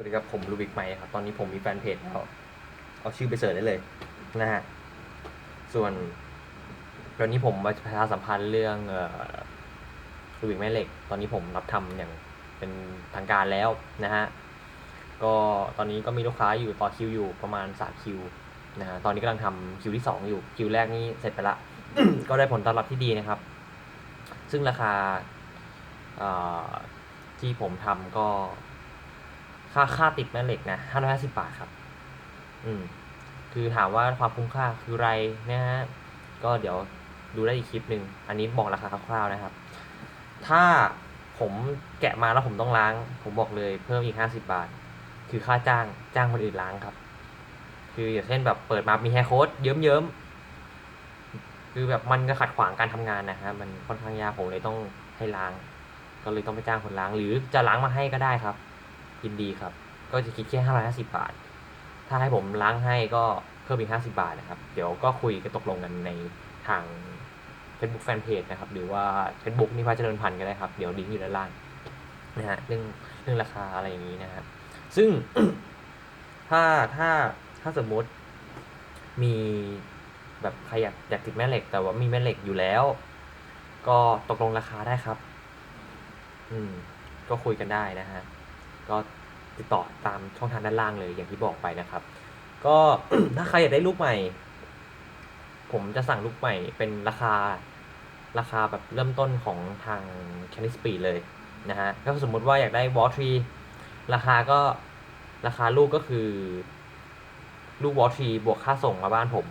สวัสดีครับ ผมลูบิกไมค์ครับ ตอนนี้ผมมีแฟนเพจแล้ว เอาชื่อไปเสิร์ชได้เลยนะฮะ ส่วนตอนนี้ผมมาประชาสัมพันธ์เรื่องเอ่อลูบิกแม่เหล็ก ตอนนี้ผมรับทำอย่างเป็นทางการแล้วนะฮะ ก็ตอนนี้ก็มีลูกค้าอยู่ต่อคิวอยู่ประมาณสามคิวนะฮะ ตอนนี้กำลังทำคิวที่สองอยู่คิวแรกนี่เสร็จไปละ ก็ได้ผลตอบรับที่ดีนะครับ ซึ่งราคาเอ่อที่ผมทำก็ ค่าค่าติดแม่เหล็กนะห้าร้อยห้าสิบาทครับ อืม คือถามว่าความคุ้มค่าคืออะไรนะฮะ ก็เดี๋ยวดูได้อีกคลิปหนึ่ง อันนี้บอกราคาคร่าวๆนะครับ ถ้าผมแกะมาแล้วผมต้องล้าง ผมบอกเลยเพิ่มอีกห้าสิบาท คือค่าจ้างจ้างคนอื่นล้างครับ คืออย่างเช่นแบบเปิดมามีแฮร์โค้ดเยิ้มๆ คือแบบมันจะขัดขวางการทำงานนะฮะ มันค่อนข้างยากผมเลยต้องให้ล้าง ก็เลยต้องไปจ้างคนล้าง หรือจะล้างมาให้ก็ได้ครับ ยินดีครับ ก็จะคิดแค่ห้าร้อยห้าสิบาท ถ้าให้ผมล้างให้ก็เพิ่มอีกห้าสิบาทนะครับ เดี๋ยวก็คุยกันตกลงกันในทาง Facebook Fanpage นะครับ หรือว่า Facebook นิพาเจริญพันธ์ก็ได้ครับ เดี๋ยวลิงก์อยู่ด้านล่างนะฮะเรื่องเรื่องราคาอะไรอย่างนี้นะครับซึ่งถ้าถ้าถ้าสมมติมีแบบใครอยากอยากติดแม่เหล็ก แต่ว่ามีแม่เหล็กอยู่แล้ว ก็ตกลงราคาได้ครับ อืม ก็คุยกันได้นะฮะ ก็ ติดต่อตามช่องทางด้านล่างเลยอย่างที่บอกไปนะครับ ก็ถ้าใครอยากได้ลูกใหม่ ผมจะสั่งลูกใหม่เป็นราคาราคาแบบเริ่มต้นของทาง Canis Speed เลยนะฮะก็สมมุติว่าอยากได้วอลทรีราคาก็ราคาลูกก็คือ ลูกวอลทรีบวกค่าส่งมาบ้านผม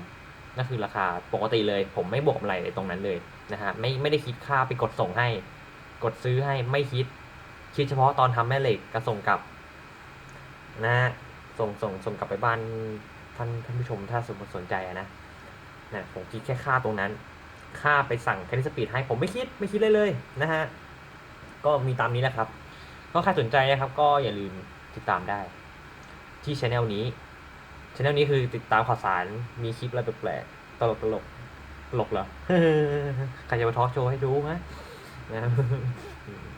นั่นคือราคาปกติเลย ผมไม่บวกกำไรตรงนั้นเลยนะฮะไม่ไม่ได้คิดค่าไปกดส่งให้ กดซื้อให้ไม่คิด คิดเฉพาะตอนทำแม่เหล็กกระส่งกลับ นะฮะส่งส่งส่งกลับไปบ้านท่านท่านผู้ชมถ้าสมมติสนใจนะนะผมคิดแค่ค่าตรงนั้น ค่าไปสั่งแคนิสปีดให้ผมไม่คิดไม่คิดเลยเลยนะฮะก็มีตามนี้แหละครับก็ใครสนใจนะครับ ก็อย่าลืมติดตามได้ ที่ช anel นี้ช anel นี้คือติดตามข่าวสารมีคลิปอะไรแปลกๆตลกตลกตลกเหรอใครจะมาทอล์กโชว์ให้ดูไหม นะ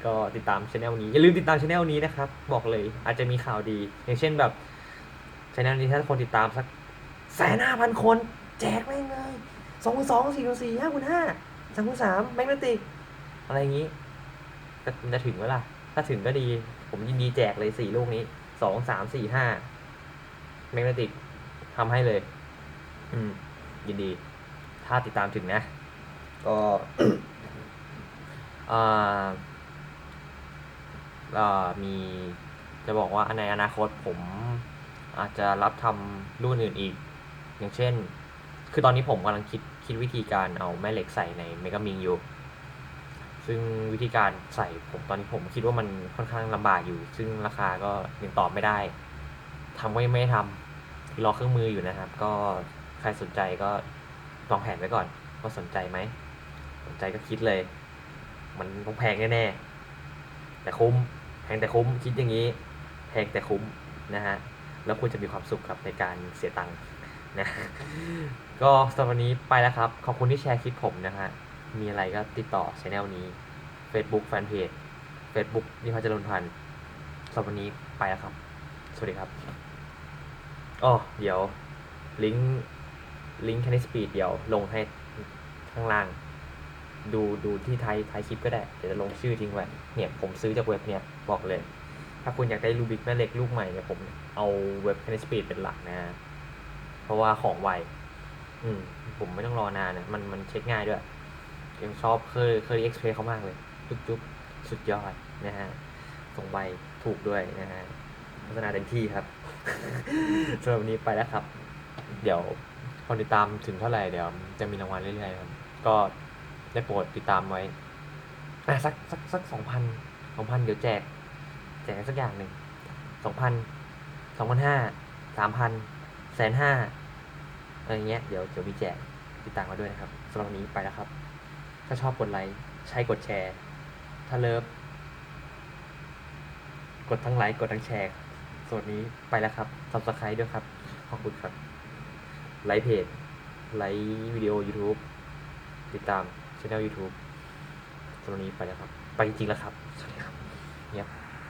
ก็ติดตามช anel นี้อย่าลืมติดตามช anel นี้นะครับ บอกเลยอาจจะมีข่าวดี อย่างเช่นแบบช anel นี้ถ้าคนติดตามสักแสนห้าพันคน แจกแม่งเลยสองคูณสองสี่คูณสี่ห้าคูณห้าสามคูณสามแมกเนติกอะไรอย่างนี้จะจะถึงไหมล่ะถ้าถึงก็ดี ผมยินดีแจกเลยสี่ลูกนี้สองสามสี่ห้าแมกเนติกทำให้เลย อืม ยินดี ถ้าติดตามถึงนะ ก็ มีจะบอกว่าในอนาคตผมอาจจะรับทำรุ่นอื่นอีก อย่างเช่น คือตอนนี้ผมกำลังคิดคิดวิธีการเอาแม่เหล็กใส่ในเมกามิงอยู่ ซึ่งวิธีการใส่ผมตอนนี้ผมคิดว่ามันค่อนข้างลำบากอยู่ ซึ่งราคาก็ยังตอบไม่ได้ทำก็ยังไม่ทำรอเครื่องมืออยู่นะครับ ก็ใครสนใจก็วางแผนไว้ก่อนว่าสนใจไหม สนใจก็คิดเลย มันต้องแพงแน่ๆแต่คุ้มแพงแต่คุ้มคิดอย่างนี้ แพงแต่คุ้มนะฮะแล้วคุณจะมีความสุขครับในการเสียตังค์นะก็สำหรับวันนี้ไปแล้วครับ ขอบคุณที่แชร์คลิปผมนะฮะมีอะไรก็ติดต่อช anel นี้ Facebook Fanpage Facebook นิพัฒน์เจริญพันธ์สำหรับวันนี้ไปแล้วครับ สวัสดีครับอ๋อเดี๋ยวลิงก์ลิงก์แคนิสปีดเดี๋ยวลงให้ข้างล่าง ดูดูที่ท้ายท้ายคลิปก็ได้เดี๋ยวจะลงชื่อทิ้งไว้เนี่ยผมซื้อจากเว็บเนี่ยบอกเลย ถ้าคุณอยากได้รูบิกแม่เหล็กลูกใหม่เนี่ยผมเอาเว็บ Canis Speed เป็นหลักนะ เพราะว่าของไวอืมผมไม่ต้องรอนานนะมันมันเช็คง่ายด้วยยังชอบเคยเคยเอ็กเพรสเขามากเลย จุ๊บจุ๊บสุดยอดนะฮะส่งใบถูกด้วยนะฮะโฆษณาเต็มที่ครับสำหรับวันนี้ไปแล้วครับ เดี๋ยวคนติดตามถึงเท่าไหร่เดี๋ยวจะมีรางวัลเรื่อยๆครับ ก็ ได้โปรดติดตามไว้ อะสักสักสักสองพันสองพันเดี๋ยวแจก แจกสักอย่างหนึ่งสองพันสองพันห้าสามพันแสนห้าอะไรเงี้ยเดี๋ยวเดี๋ยวมีแจกติดตามมาด้วยนะครับสำหรับวันนี้ไปแล้วครับ ถ้าชอบกดไลค์ใช่กดแชร์ ถ้าเลิฟกดทั้งไลค์กดทั้งแชร์ส่วนนี้ไปแล้วครับ subscribe ด้วยครับ ขอบคุณครับ ไลค์เพจ ไลค์วิดีโอ YouTube ติดตาม ช่อง YouTube สำหรับวันนี้ไปแล้วครับ ไปจริงๆแล้วครับ สวัสดีครับเงียบ